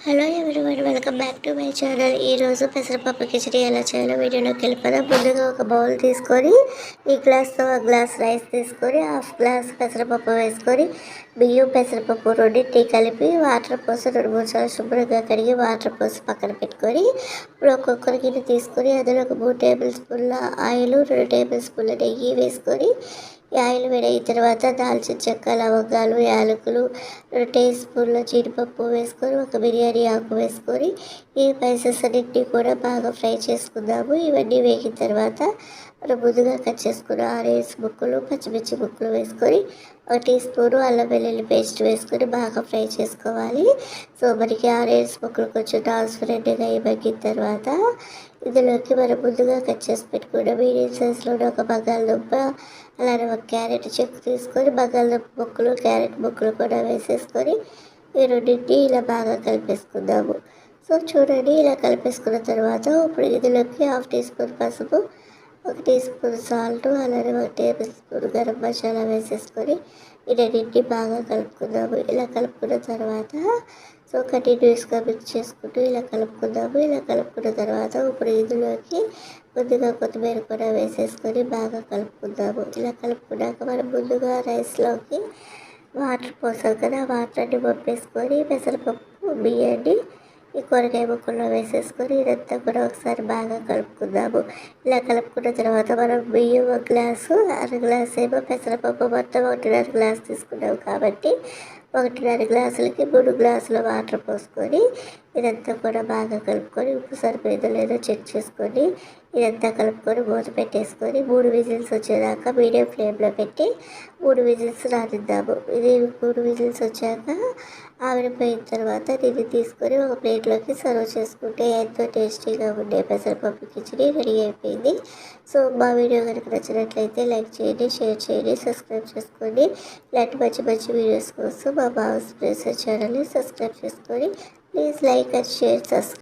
Hello everyone welcome back to my channel. ఈరోజు పెసరపప్పు కిచడీ ఎలా చేయాలో వీడియోలోకి వెళ్ళిపోదాం. ముందుగా ఒక బౌల్ తీసుకొని ఈ గ్లాస్తో ఒక గ్లాస్ రైస్ తీసుకొని హాఫ్ గ్లాస్ పెసరపప్పు వేసుకొని బియ్యం పెసరపప్పు రెండింటి కలిపి వాటర్ పోసి రెండు మూడు సార్లు శుభ్రంగా కడిగి వాటర్ పోసి పక్కన పెట్టుకొని ఇప్పుడు ఒక్కొక్కరి గిన్నె తీసుకొని అందులో ఒక మూడు టేబుల్ స్పూన్ల ఆయిల్ రెండు టేబుల్ స్పూన్ల నెయ్యి వేసుకొని ఆయిల్ వేడైన తర్వాత దాల్చిన చెక్క లవంగాలు యాలకులు రెండు టీ స్పూన్ల జీడిపప్పు వేసుకొని ఒక బిర్యానీ ఆకు వేసుకొని ఈ స్పైసెస్ అన్నింటినీ కూడా బాగా ఫ్రై చేసుకుందాము. ఇవన్నీ వేగిన తర్వాత మనం ముందుగా కట్ చేసుకున్న ఆరేస్ ముక్కలు పచ్చిమిర్చి ముక్కలు వేసుకొని ఒక టీ స్పూన్ అల్లం వెల్లుల్లి పేస్ట్ వేసుకొని బాగా ఫ్రై చేసుకోవాలి. సో మనకి ఆరేస్ ముక్కలు కొంచెం ట్రాన్స్పరెంట్గా అయ్యి తర్వాత ఇందులోకి మనం ముందుగా కట్ చేసి పెట్టుకున్న మీడియం సైజ్లోనే ఒక బంగాళదుంప అలానే ఒక క్యారెట్ చెక్కు తీసుకొని బంగాళదుంప ముక్కలు క్యారెట్ ముక్కలు కూడా వేసేసుకొని ఈ రెండింటిని ఇలా బాగా కలిపేసుకుందాము. సో చూడండి ఇలా కలిపేసుకున్న తర్వాత ఇప్పుడు ఇందులోకి హాఫ్ టీ స్పూన్ పసుపు ఒక టీ స్పూన్ సాల్ట్ అలానే ఒక టేబుల్ స్పూన్ గరం మసాలా వేసేసుకొని ఈ రెండింటిని బాగా కలుపుకుందాము. ఇలా కలుపుకున్న తర్వాత సో కంటిన్యూస్గా మిక్స్ చేసుకుంటూ ఇలా కలుపుకుందాము. ఇలా కలుపుకున్న తర్వాత ఇప్పుడు ఇందులోకి ముందుగా కొత్తిమీర కూడా వేసేసుకొని బాగా కలుపుకుందాము. ఇలా కలుపుకున్నాక మనం ముందుగా రైస్లోకి వాటర్ పోసాం కదా వాటర్ అన్ని పంపేసుకొని పెసరపప్పు బియ్యాన్ని ఈ కూరగాయ ముక్కల్లో వేసేసుకొని ఇదంతా కూడా ఒకసారి బాగా కలుపుకుందాము. ఇలా కలుపుకున్న తర్వాత మనం బియ్యం ఒక గ్లాసు అర గ్లాస్ ఏమో పెసరపప్పు మొత్తం ఒకటిన్నర గ్లాస్ తీసుకున్నాం కాబట్టి ఒకటిన్నర గ్లాసులకి మూడు గ్లాసుల వాటర్ పోసుకొని ఇదంతా కూడా బాగా కలుపుకొని ఉప్పు సరిపోయిందో లేదో చెక్ చేసుకొని ఇదంతా కలుపుకొని మూత పెట్టేసుకొని మూడు విజిల్స్ వచ్చేదాకా మీడియం ఫ్లేమ్లో పెట్టి మూడు విజిల్స్ రానిద్దాము. ఇది మూడు విజిల్స్ వచ్చాక ఆవిరిపోయిన తర్వాత దీన్ని తీసుకొని ఒక ప్లేట్లోకి సర్వ్ చేసుకుంటే ఎంతో టేస్టీగా ఉండే పెసరపప్పు కిచడీ రెడీ అయిపోయింది. సో మా వీడియో కనుక నచ్చినట్లయితే లైక్ చేయండి షేర్ చేయండి సబ్స్క్రైబ్ చేసుకోండి. ఇలాంటి మంచి మంచి వీడియోస్ కోసం మా బాస్ ప్రెసర్ ఛానల్ని సబ్స్క్రైబ్ చేసుకొని please like and share subscribe